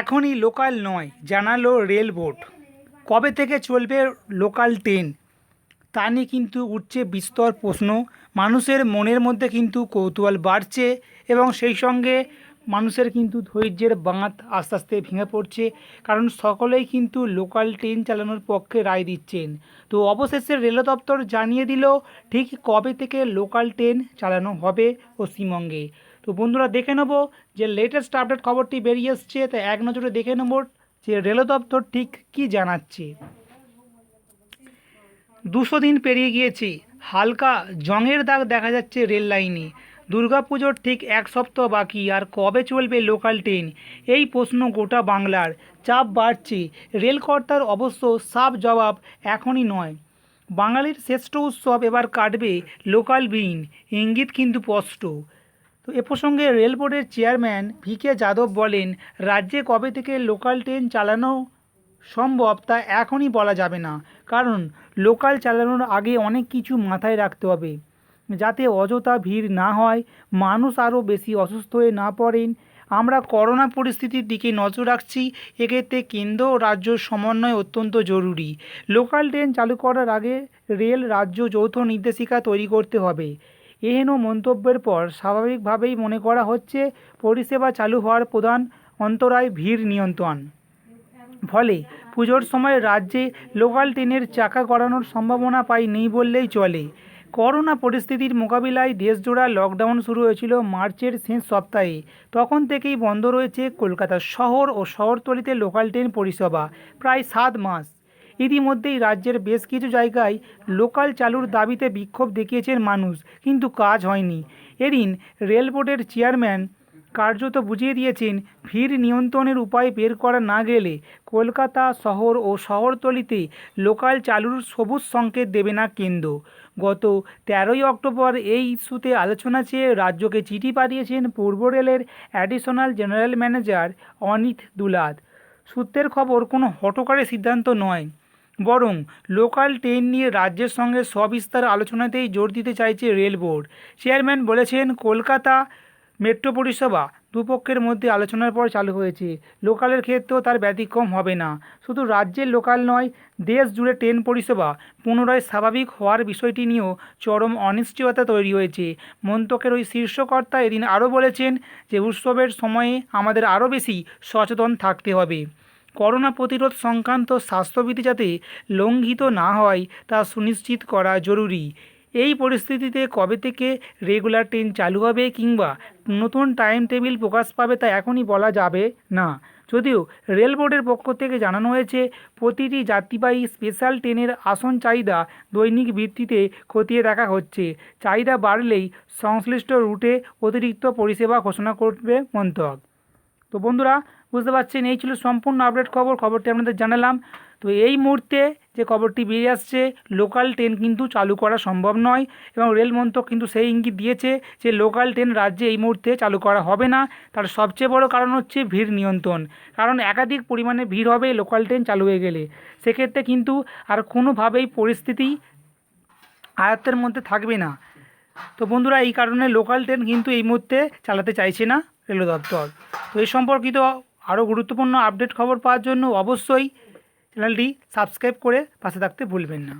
এখনই লোকাল নয়, জানালো রেল বোর্ড। কবে থেকে চলবে লোকাল ট্রেন? তা নিয়ে কিন্তু উঠছে বিস্তর প্রশ্ন। মানুষের মনের মধ্যে কিন্তু কৌতূহল বাড়ছে এবং সেই সঙ্গে মানুষের কিন্তু ধৈর্যের বাঁধ আস্তে আস্তে ভেঙে পড়ছে, কারণ সকলেই কিন্তু লোকাল ট্রেন চালানোর পক্ষে রায় দিচ্ছেন। তো অবশেষে রেল দপ্তর জানিয়ে দিল, ঠিক কবে থেকে লোকাল ট্রেন চালানো হবে পশ্চিমবঙ্গে। তো বন্ধুরা দেখে নেব যে লেটেস্ট আপডেট খবরটি বেরিয়ে এসছে, তো এক নজরে দেখে নেব যে রেল দপ্তর ঠিক কী জানাচ্ছে। দুশো দিন পেরিয়ে গিয়েছে, হালকা জংয়ের দাগ দেখা যাচ্ছে রেল লাইনে। দুর্গাপুজোর ঠিক এক সপ্তাহ বাকি, আর কবে চলবে লোকাল ট্রেন এই প্রশ্ন গোটা বাংলার। চাপ বাড়ছে, রেলকর্তার অবশ্য সাফ জবাব এখনই নয়। বাঙালির শ্রেষ্ঠ উৎসব এবার কাটবে লোকাল বিন, ইঙ্গিত কিন্তু স্পষ্ট। তো এ প্রসঙ্গে রেল বোর্ডের চেয়ারম্যান ভি কে যাদব বলেন, রাজ্যে কবে থেকে লোকাল ট্রেন চালানো সম্ভব তা এখনই বলা যাবে না। কারণ লোকাল চালানোর আগে অনেক কিছু মাথায় রাখতে হবে। যাতে অযথা ভিড় না হয়, মানুষ আরও বেশি অসুস্থ হয়ে না পড়েন। আমরা করোনা পরিস্থিতির দিকে নজর রাখছি। এক্ষেত্রে কেন্দ্র ও রাজ্য সমন্বয় অত্যন্ত জরুরি। লোকাল ট্রেন চালু করার আগে রেল, রাজ্য যৌথ নির্দেশিকা তৈরি করতে হবে। এহেন মন্তব্যের পর স্বাভাবিকভাবেই মনে করা হচ্ছে পরিষেবা চালু হওয়ার প্রধান অন্তরায় ভিড় নিয়ন্ত্রণ। ফলে পুজোর সময় রাজ্যে লোকাল ট্রেনের চাকা গড়ানোর সম্ভাবনা পাই নেই বললেই চলে। করোনা পরিস্থিতির মোকাবিলায় দেশজোড়া লকডাউন শুরু হয়েছিল মার্চের শেষ সপ্তাহে। তখন থেকেই বন্ধ রয়েছে কলকাতা শহর ও শহরতলিতে লোকাল ট্রেন পরিষেবা। প্রায় সাত মাস। ইতিমধ্যেই রাজ্যের বেশ কিছু জায়গায় লোকাল চালুর দাবিতে বিক্ষোভ দেখিয়েছেন মানুষ, কিন্তু কাজ হয়নি। এদিন রেল বোর্ডের চেয়ারম্যান কার্যত বুঝিয়ে দিয়েছেন, ভিড় নিয়ন্ত্রণের উপায় বের করা না গেলে কলকাতা শহর ও শহরতলিতে লোকাল চালুর সবুজ সংকেত দেবে না কেন্দ্র। গত তেরোই অক্টোবর এই ইস্যুতে আলোচনা চেয়ে রাজ্যকে চিঠি পাঠিয়েছেন পূর্ব রেলের additional general manager Anit Dulat সূত্রের খবর, কোনো হটকারী সিদ্ধান্ত নয়। বরং লোকাল ট্রেন নিয়ে রাজ্যের সঙ্গে সবিস্তার আলোচনাতেই জোর দিতে চাইছে রেল বোর্ড। চেয়ারম্যান বলেছেন, কলকাতা মেট্রো পরিষেবা দুপক্ষের মধ্যে আলোচনার পর চালু হয়েছে। লোকালের ক্ষেত্রেও তার ব্যতিক্রম হবে না। শুধু রাজ্যের লোকাল নয় দেশ জুড়ে ট্রেন পরিষেবা পুনরায় স্বাভাবিক হওয়ার বিষয়টি নিয়েও চরম অনিশ্চয়তা তৈরি হয়েছে। মন্তকের ওই শীর্ষকর্তা এদিন আরও বলেছেন যে, উৎসবের সময়ে আমাদের আরও বেশি সচেতন থাকতে হবে। করোনা প্রতিরোধ সংক্রান্ত স্বাস্থ্যবিধি যাতে লঙ্ঘিত না হয় তা সুনিশ্চিত করা জরুরি। এই পরিস্থিতিতে কবে থেকে রেগুলার ট্রেন চালু হবে কিংবা নতুন টাইম টেবিল প্রকাশ পাবে তা এখনই বলা যাবে না। যদিও রেল বোর্ডের পক্ষ থেকে জানানো হয়েছে, প্রতিটি যাত্রীবাহী স্পেশাল ট্রেনের আসন চাহিদা দৈনিক ভিত্তিতে খতিয়ে দেখা হচ্ছে। চাহিদা বাড়লেই সংশ্লিষ্ট রুটে অতিরিক্ত পরিষেবা ঘোষণা করবে মন্ত্রক। তো বন্ধুরা বুঝতে পারছেন? এই ছিল সম্পূর্ণ আপডেট খবর। খবরটি আপনাদের জানালাম। তো এই মুহূর্তে যে খবরটি বেরিয়ে আসছে লোকাল ট্রেন কিন্তু চালু করা সম্ভব নয় এবং রেল মন্ত্রক কিন্তু সেই ইঙ্গিত দিয়েছে যে লোকাল ট্রেন রাজ্যে এই মুহূর্তে চালু করা হবে না। তার সবচেয়ে বড় কারণ হচ্ছে ভিড় নিয়ন্ত্রণ। কারণ একাধিক পরিমাণে ভিড় হবে লোকাল ট্রেন চালু হয়ে গেলে। সেক্ষেত্রে কিন্তু আর কোনোভাবেই পরিস্থিতি আয়ত্তের মধ্যে থাকবে না। তো বন্ধুরা, এই কারণে লোকাল ট্রেন কিন্তু এই মুহূর্তে চালাতে চাইছে না রেল দপ্তর তো এই সম্পর্কিত আরও গুরুত্বপূর্ণ আপডেট খবর পাওয়ার জন্য অবশ্যই চ্যানেলটি সাবস্ক্রাইব করে পাশে থাকতে ভুলবেন না।